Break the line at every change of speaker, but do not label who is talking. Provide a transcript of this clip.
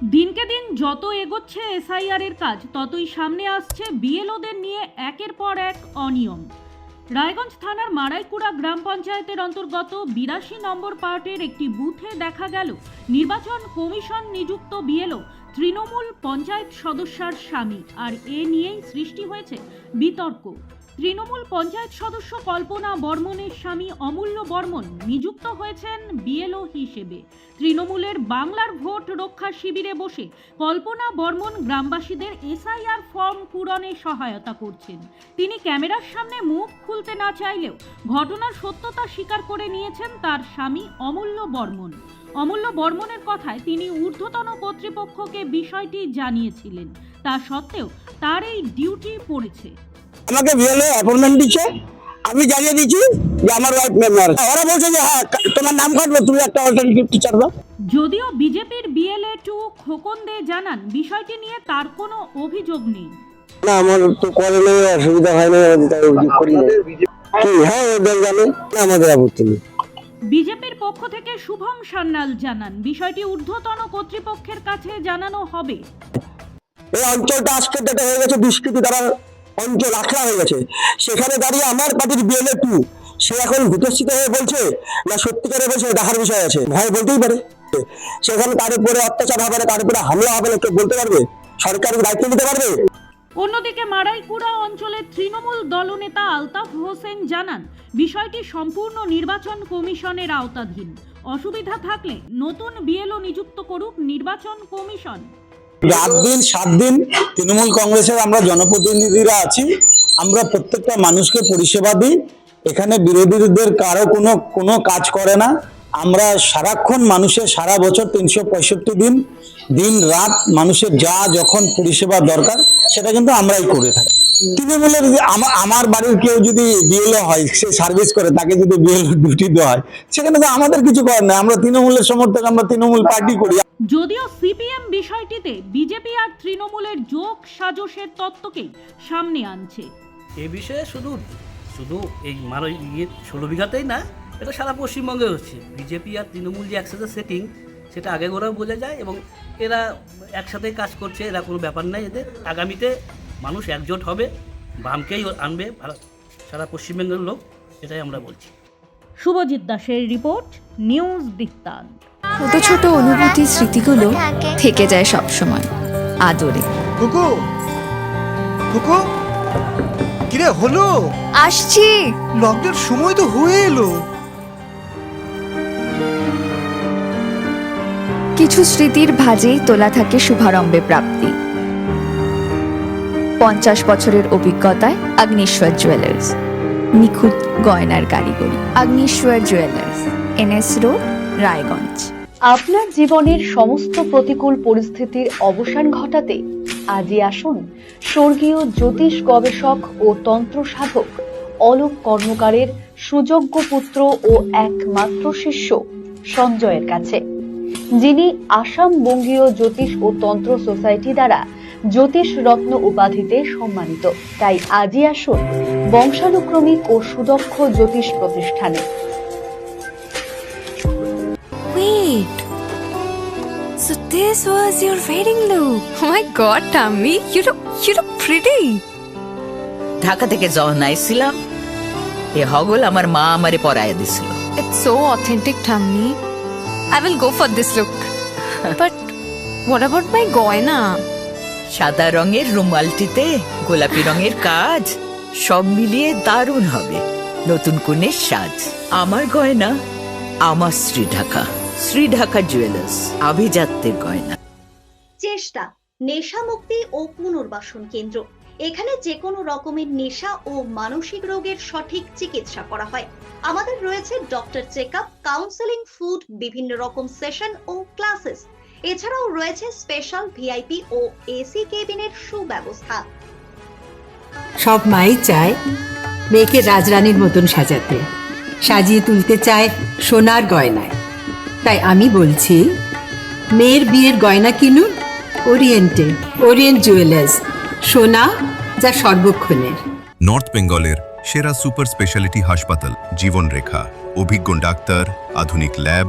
দিনকে দিন যত এগোচ্ছে এসআইআর এর কাজ, ততই সামনে আসছে বিএলওদের নিয়ে একের পর এক অনিয়ম। রায়গঞ্জ থানার মারাইকুড়া গ্রাম পঞ্চায়েতের অন্তর্গত বিরাশি নম্বর পার্টের একটি বুথে দেখা গেল নির্বাচন কমিশন নিযুক্ত বিএলও তৃণমূল পঞ্চায়েত সদস্যার স্বামী, আর এ নিয়েই সৃষ্টি হয়েছে বিতর্ক। তৃণমূল পঞ্চায়েত সদস্য কল্পনা বর্মনের স্বামী অমূল্য বর্মন নিযুক্ত হয়েছেন বিএলও হিসেবে। তৃণমূলের বাংলার ভোট রক্ষা শিবিরে বসে কল্পনা বর্মন গ্রামবাসীদের এসআইআর ফর্ম পূরণে সহায়তা করছেন। তিনি ক্যামেরার সামনে মুখ খুলতে না চাইলেও ঘটনার সত্যতা স্বীকার করে নিয়েছেন তার স্বামী অমূল্য বর্মন অমূল্য বর্মনের কথায় তিনি ঊর্ধ্বতন কর্তৃপক্ষকে বিষয়টি জানিয়েছিলেন। তা সত্ত্বেও তার এই ডিউটি পড়েছে।
আমাকে বিএলএ অ্যাপয়েন্টমেন্ট দিচ্ছে। আমি জানিয়ে দিচ্ছি যে আমার ওয়াইফ মেম্বার ওরা বলছে যে হ্যাঁ তোমার নাম কাটবে তুমি একটা অল্টারনেটিভ টিচার দাও।
যদিও বিজেপির বিএলএ টু খোকন দে জানান বিষয়টি নিয়ে তার কোনো অভিযোগ নেই।
না আমার তো করে অসুবিধা হয় না আমি তাই অভিযোগ করি না কি হ্যাঁ ওদের জানে। না, আমাদের আপত্তি নেই।
বিজেপির পক্ষ থেকে শুভম সান্যাল জানান বিষয়টি ঊর্ধ্বতন কর্তৃপক্ষের কাছে জানানো হবে।
এই অঞ্চলটা আজকে যেটা হয়ে গেছে দুষ্কৃতি দ্বারা অঞ্চল আখড়া হয়ে গেছে। সেখানে দাঁড়িয়ে আমার পার্টির বিএলএ টু সে এখন বিকশিত হয়ে বলছে না সত্যিকারে বলছে দেখার বিষয় আছে। ভয় বলতেই পারে। সেখানে তার উপরে অত্যাচার হবে না, তার উপরে হামলা হবে না, কেউ বলতে পারবে? সরকার দায়িত্ব নিতে পারবে?
অন্যদিকে মারাইকুড়া অঞ্চলের তৃণমূল দলনেতা আলতাফ হোসেন জানান, বিষয়টি সম্পূর্ণ নির্বাচন কমিশনের আওতাধীন। অসুবিধা থাকলে নতুন বিএলও নিযুক্ত করুক নির্বাচন কমিশন।
রাত দিন, সাত দিন তৃণমূল কংগ্রেসের আমরা জনপ্রতিনিধিরা আছি। আমরা প্রত্যেকটা মানুষকে পরিষেবা দিই। এখানে বিরোধীদের কারও কোনো কোনো কাজ করে না। আমরা সারাক্ষণ মানুষের সারা বছর তিনশো পঁয়ষট্টি দিন দিন রাত মানুষের যা যখন পরিষেবা দরকার, সেটা কিন্তু আমরাই করে থাকি। তৃণমূলের যে আমার বাড়ির কেউ যদি বিএলও হয় সে সার্ভিস করে তাকে যদি বিএলও ডিউটি দেওয়া হয় সেখানে তো আমাদের কিছু করার নেই। আমরা তৃণমূলের সমর্থক আমরা তৃণমূল পার্টি করি।
যদিও সিপিএম বিষয়টিতে বিজেপি আর তৃণমূলের যোগ সাজসের তত্ত্বকেই সামনে আনছে।
এ বিষয়ে শুধু শুধু এই মারো ইয়ে ষোলো বিঘাতেই না এটা সারা পশ্চিমবঙ্গে হচ্ছে। বিজেপি আর তৃণমূল যে একসাথে সেটিং সেটা আগে ওরাও বোঝা যায় এবং এরা একসাথে কাজ করছে এরা কোনো ব্যাপার নাই এদের। আগামীতে মানুষ একজোট হবে বামকেই আনবে ভারত সারা পশ্চিমবঙ্গের লোক এটাই আমরা বলছি।
শুভজিৎ দাসের রিপোর্ট নিউজ বৃত্তান্ত।
ছোট ছোট অনুভূতি স্মৃতিগুলো থেকে যায় সব সময় আদরে।
কুকু! কুকু! কিরে হলো?
আসছি।
লকডাউন সময় তো হয়ে এলো।
কিছু স্মৃতির ভাজেই তোলা থাকে শুভারম্ভে প্রাপ্তি। পঞ্চাশ বছরের অভিজ্ঞতায় আগ্নেশ্বর জুয়েলার্স। নিখুঁত গয়নার কারিগরি। Agneshwar jewellers, NS road, Raiganj.
আপনার জীবনের সমস্ত প্রতিকূল পরিস্থিতির অবসান ঘটাতে আজই আসুন স্বর্গীয় জ্যোতিষ গবেষক ও তন্ত্র সাধক অলোক কর্মকারের সুযোগ্য পুত্র ও একমাত্র শিষ্য সঞ্জয়ের কাছে, যিনি আসাম বঙ্গীয় জ্যোতিষ ও তন্ত্র সোসাইটি দ্বারা জ্যোতিষ রত্ন উপাধিতে সম্মানিত তাই আজই আসুন বংশানুক্রমিক ও সুদক্ষ জ্যোতিষ প্রতিষ্ঠানে
Wait. So this was your wedding look. Oh my god, Tammy, you look you look pretty.
Dhaka থেকে যখন আইছিলাম এ হগল আমার মা আমারে পরায় দিছিল
It's so authentic, Tammy. I will go for this look. but what about my goina?
সাদা রঙের রুমালটিতে গোলাপি রঙের কাজ, সব মিলিয়ে দারুণ হবে। নতুন কনের সাজ, আমার গয়না, আমার শ্রী ঢাকা। শ্রী ঢাকা জুয়েলার্স, আভিজাত্যের গয়না।
চেষ্টা নেশা মুক্তি ও পুনর্বাসন কেন্দ্র। এখানে যে কোনো রকমের নেশা ও মানসিক রোগের সঠিক চিকিৎসা করা হয়। আমাদের রয়েছে doctor check up counselling, food, বিভিন্ন রকম সেশন ও ক্লাসেস। এছাড়াও রয়েছে স্পেশাল ভিআইপি ও এসি কেবিনের সুব্যবস্থা।
সব মাই চায় মেয়েকে রাজরানীর মতন সাজাতে। সাজিয়ে তুলতে চায় সোনার গয়নায়। তাই আমি বলছি মেয়ের বিয়ের গয়না কিনুন ওরিয়েন্টে ওরিয়েন্ট জুয়েলার্স সোনা যা সর্বক্ষণের।
নর্থ বেঙ্গলের সেরা সুপার স্পেশালিটি হাসপাতাল জীবনরেখা অভিজ্ঞ ডাক্তার আধুনিক lab